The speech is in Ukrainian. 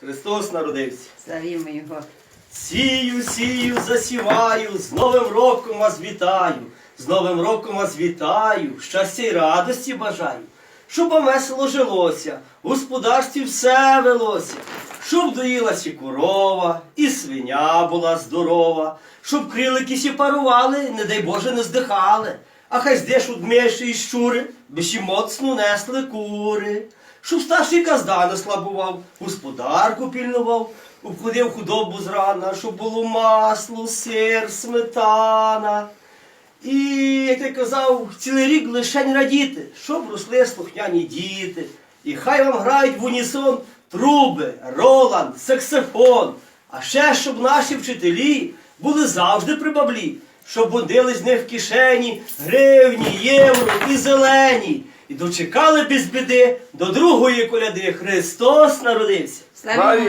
Христос народився. Славімо його. Сію, сію, засіваю, з Новим роком вас вітаю, з Новим роком вас вітаю, щастя й радості бажаю, щоб вам весело жилося, в господарстві все велося, щоб доїлася і корова, і свиня була здорова, щоб крилики сі парували, не дай Боже, не здихали, а хай здеш у удміші і щури, би ще моцно несли кури. Щоб старший казда не слабував, господарку пільнував, обходив худобу зрана, щоб було масло, сир, сметана. І, як я казав, цілий рік лишень радіти, щоб росли слухняні діти. І хай вам грають в унісон труби, роланд, саксофон. А ще щоб наші вчителі були завжди при баблі, щоб водили з них в кишені гривні, євро і зелені. І дочекали без біди до другої коляди Христос народився. Славімо